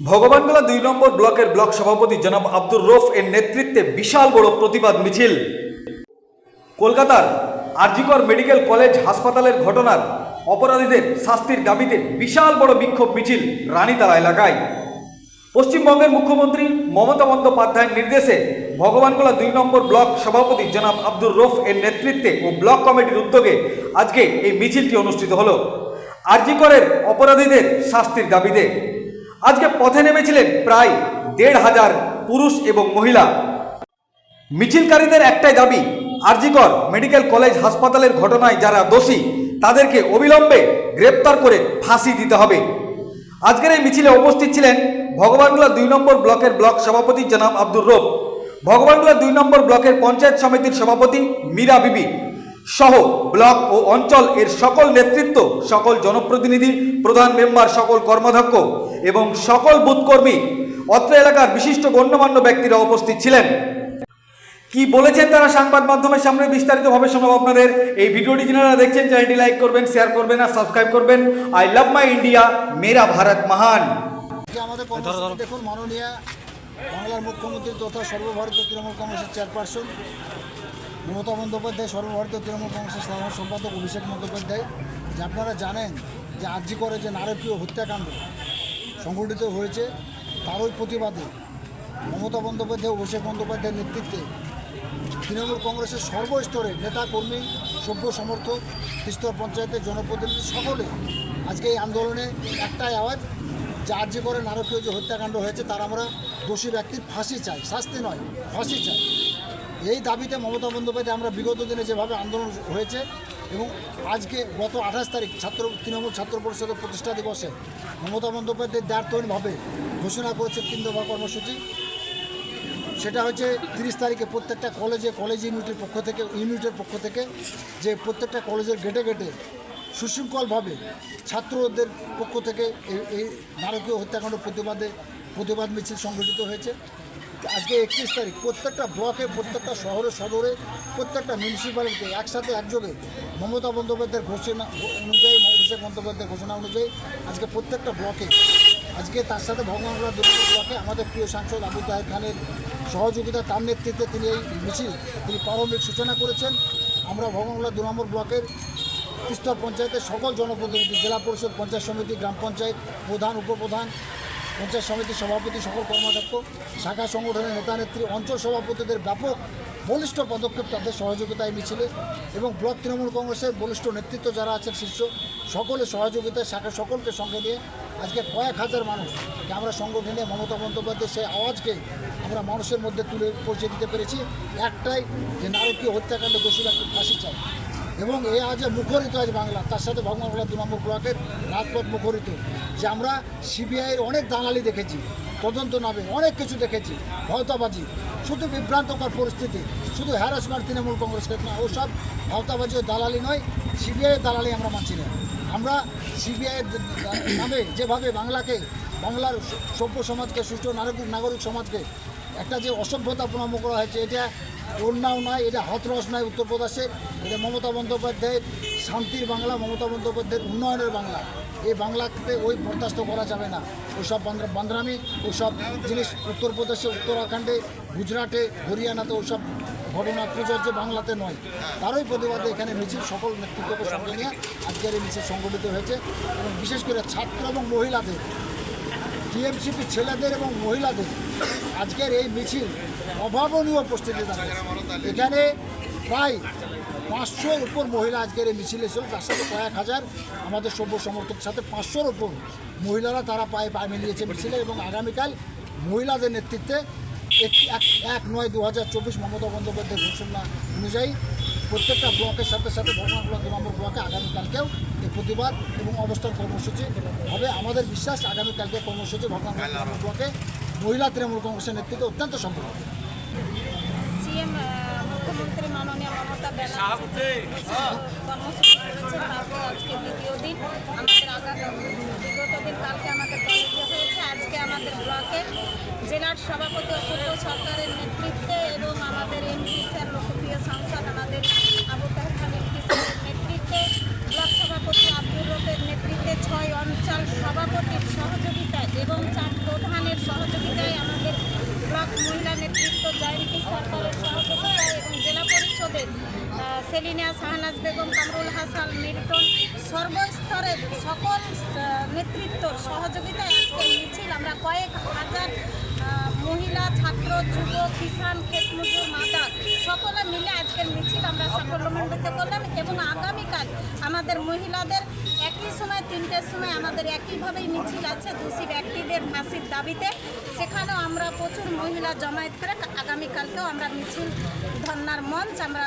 ভগবানগোলা দুই নম্বর ব্লকের ব্লক সভাপতি জনাব আব্দুর রফ এর নেতৃত্বে বিশাল বড় প্রতিবাদ মিছিল। কলকাতার আরজিকর মেডিকেল কলেজ হাসপাতালের ঘটনার অপরাধীদের শাস্তির দাবিতে বিশাল বড় বিক্ষোভ মিছিল রানীতালা এলাকায়। পশ্চিমবঙ্গের মুখ্যমন্ত্রী মমতা বন্দ্যোপাধ্যায়ের নির্দেশে ভগবানগোলা দুই নম্বর ব্লক সভাপতি জনাব আব্দুর রফ এর নেতৃত্বে ও ব্লক কমিটির উদ্যোগে আজকে এই মিছিলটি অনুষ্ঠিত হল। আরজিকরের অপরাধীদের শাস্তির দাবিতে আজকে পথে নেমেছিলেন প্রায় দেড় হাজার পুরুষ এবং মহিলা। মিছিলকারীদের একটাই দাবি, আরজিকর মেডিকেল কলেজ হাসপাতালের ঘটনায় যারা দোষী, তাদেরকে অবিলম্বে গ্রেপ্তার করে ফাঁসি দিতে হবে। আজকের এই মিছিলে উপস্থিত ছিলেন ভগবানগোলা দুই নম্বর ব্লকের ব্লক সভাপতি জনাব আব্দুর রব, ভগবানগোলা দুই নম্বর ব্লকের পঞ্চায়েত সমিতির সভাপতি মীরা বিবি সহ ব্লক ও অঞ্চল এর সকল নেতৃত্ব, সকল জনপ্রতিনিধি, প্রধান মেম্বার, সকল কর্মাধ্যক্ষ এবং সকল বুথকর্মী, অত্র এলাকার বিশিষ্ট গণ্যমান্য ব্যক্তিরা উপস্থিত ছিলেন। কি বলেছেন তারা সংবাদ মাধ্যমের সামনে বিস্তারিতভাবে শোনাবো আপনাদের এই ভিডিওটি যারা দেখছেন, চ্যানেলটি লাইক করবেন, শেয়ার করবেন আর সাবস্ক্রাইব করবেন। আই লাভ মাই ইন্ডিয়া, মেরা ভারত মহান। আমাদের দেখুন, মাননীয় বাংলার মুখ্যমন্ত্রী তথা সর্বভারতীয় তৃণমূল কংগ্রেসের চেয়ারপারসন মমতা বন্দ্যোপাধ্যায়, সর্বভারতীয় তৃণমূল কংগ্রেসের সাধারণ সম্পাদক অভিষেক বন্দ্যোপাধ্যায়। যে আপনারা জানেন যে আর্জি করে যে নারকীয় হত্যাকাণ্ড সংঘটিত হয়েছে তারই প্রতিবাদে মমতা বন্দ্যোপাধ্যায় অভিষেক বন্দ্যোপাধ্যায়ের নেতৃত্বে তৃণমূল কংগ্রেসের সর্বস্তরে নেতা কর্মী, সভ্য সমর্থক স্তর পঞ্চায়েতের জনপ্রতিনিধি সকলে আজকে এই আন্দোলনে একটাই আওয়াজ যে করে নারকীয় যে হত্যাকাণ্ড হয়েছে তার আমরা দোষী ব্যক্তির ফাঁসি চাই, শাস্তি নয়, ফাঁসি চাই। এই দাবিতে মমতা বন্দ্যোপাধ্যায় আমরা বিগত দিনে যেভাবে আন্দোলন হয়েছে এবং আজকে গত আঠাশ তারিখ ছাত্র তৃণমূল ছাত্র পরিষদের প্রতিষ্ঠা দিবসে মমতা বন্দ্যোপাধ্যায় দ্বারতহীনভাবে ঘোষণা করেছে তিন দফা কর্মসূচি। সেটা হচ্ছে তিরিশ তারিখে প্রত্যেকটা কলেজে, কলেজ ইউনিটের পক্ষ থেকে, ইউনিটের পক্ষ থেকে যে প্রত্যেকটা কলেজের গেটে গেটে সুশৃঙ্খলভাবে ছাত্রদের পক্ষ থেকে এই নারকীয় হত্যাকাণ্ড প্রতিবাদে প্রতিবাদ মিছিল সংগঠিত হয়েছে। আজকে একত্রিশ তারিখ, প্রত্যেকটা ব্লকে, প্রত্যেকটা শহরে, সদরে, প্রত্যেকটা মিউনিসিপ্যালিটিতে একসাথে একযোগে মমতা বন্দ্যোপাধ্যায়ের ঘোষণা অনুযায়ী, অভিষেক বন্দ্যোপাধ্যায়ের ঘোষণা অনুযায়ী আজকে প্রত্যেকটা ব্লকে, আজকে তার সাথে ভগবানগোলা দুর্গ ব্লকে আমাদের প্রিয় সাংসদ আবু তাহের খানের সহযোগিতা, তার নেতৃত্বে তিনি এই মিছিল, তিনি প্রারম্ভিক সূচনা করেছেন। আমরা ভগবানগোলা দু নম্বর ব্লকের স্তর পঞ্চায়েতের সকল জনপ্রতিনিধি, জেলা পরিষদ পঞ্চায়েত সমিতি, গ্রাম পঞ্চায়েত প্রধান, উপপ্রধান পঞ্চায়েত সমিতির সভাপতি সকল কর্মাধ্যক্ষ শাখা সংগঠনের নেতা নেত্রী, অঞ্চল সভাপতিদের ব্যাপক বলিষ্ঠ পদক্ষেপ তাদের সহযোগিতায় মিছিলে এবং ব্লক তৃণমূল কংগ্রেসের বলিষ্ঠ নেতৃত্ব যারা আছেন শীর্ষ সকলের সহযোগিতায় শাখা সকলকে সঙ্গে নিয়ে আজকে কয়েক হাজার মানুষকে আমরা সংগঠনে মমতা বন্দ্যোপাধ্যায় সেই আওয়াজকে আমরা মানুষের মধ্যে তুলে পৌঁছে দিতে পেরেছি। একটাই যে নারকীয় হত্যাকাণ্ড দোষী ব্যক্তি ফাঁসি চাই এবং এ আজ মুখরিত আজ বাংলা। তার সাথে ভগবানগোলা দু নম্বর ব্লকের রাজপথ মুখরিত, যে আমরা সিবিআইয়ের অনেক দালালি দেখেছি, তদন্ত নামে অনেক কিছু দেখেছি ভয়তাবাজি শুধু বিভ্রান্তকর পরিস্থিতি, শুধু হ্যারাসমেন্ট তৃণমূল কংগ্রেসকে না, ওসব ভয়তাবাজি ও দালালি নয় সিবিআইয়ের দালালি আমরা মানছি না। আমরা সিবিআইয়ের নামে যেভাবে বাংলাকে, বাংলার সভ্য সমাজকে, সুষ্ঠু নাগরিক নাগরিক সমাজকে একটা যে অসভ্যতাপূর্ণ করা হয়েছে, এটা অন্যাও নয়, এটা হতরস নয় উত্তরপ্রদেশের এটা মমতা বন্দ্যোপাধ্যায়ের শান্তির বাংলা, মমতা বন্দ্যোপাধ্যায়ের উন্নয়নের বাংলা। এই বাংলাতে ওই বরদাস্ত করা যাবে না। ওইসব বান্দ্রা বান্দ্রামি, ওইসব জিনিস উত্তরপ্রদেশে উত্তরাখণ্ডে, গুজরাটে, হরিয়ানাতে ওইসব ঘটনা প্রযোজ্য বাংলাতে নয়। তারই প্রতিবাদে এখানে মিছিল, সকল নেতৃত্বকে সঙ্গে নিয়ে আজকের এই মিছিল সংগঠিত হয়েছে। এবং বিশেষ করে ছাত্র এবং মহিলাদের টিএমসিপি ছেলেদের এবং মহিলাদের আজকের এই মিছিল অভাবনীয় উপস্থিতি এখানে প্রায় পাঁচশোর উপর মহিলা আজকের এই মিছিল এসেছিল তার সাথে কয়েক হাজার আমাদের সভ্য সমর্থক সাথে পাঁচশোর উপর মহিলারা তারা পায়ে পায়ে মিলিয়েছে মিছিলে এবং আগামীকাল মহিলাদের নেতৃত্বে এক নয় দু হাজার চব্বিশ মমতা বন্দ্যোপাধ্যায়ের ঘোষণা অনুযায়ী প্রত্যেকটা ব্লকের সাথে সাথে ভগবানগোলা ব্লক নম্বর ব্লকে আগামীকালকেও প্রতিবাদ এবং অবস্থান কর্মসূচি হবে। আমাদের বিশ্বাস আগামীকালকে কর্মসূচি ব্লকে মহিলা তৃণমূল কংগ্রেসের নেতৃত্বে অত্যন্ত সম্ভব সিএম মুখ্যমন্ত্রী মাননীয় মমতা ব্যানার্জি কর্মসূচি করেছেন তারপর আজকে দ্বিতীয় দিন আমাদের আগামী বিগত দিন কালকে আমাদের কলেজে হয়েছে। আজকে আমাদের ব্লকে জেলার সভাপতি অপূর্ব সরকারের নেতৃত্বে এবং আমাদের এমপি স্যার লোকপ্রিয় সাংসদ আমাদের আবু তাহের খান এমপি স্যারের নেতৃত্বে ব্লক সভাপতি আব্দুর রফের নেতৃত্বে ছয় অঞ্চল সভাপতির সহযোগিতায় এবং চার প্রধান উপস্থিত আহ, সেলিনা শাহনাজ বেগম, কামরুল হাসান, মিল্টন, সর্বস্তরের সকল নেতৃত্বর সহযোগিতায় আজকের মিছিল। আমরা কয়েক হাজার মহিলা, ছাত্র যুব কিষাণ ক্ষেত মজুর মাতা সকলে মিলে আজকের মিছিল আমরা সাফল্যমণ্ডিত করলাম এবং আগামীকাল আমাদের মহিলাদের একই সময়, তিনটের সময় আমাদের একইভাবেই মিছিল আছে দোষী ব্যক্তিদের ফাঁসির দাবিতে। সেখানেও আমরা প্রচুর মহিলা জমায়েত করে আগামীকালকেও আমরা মিছিল ধর্নার মঞ্চ আমরা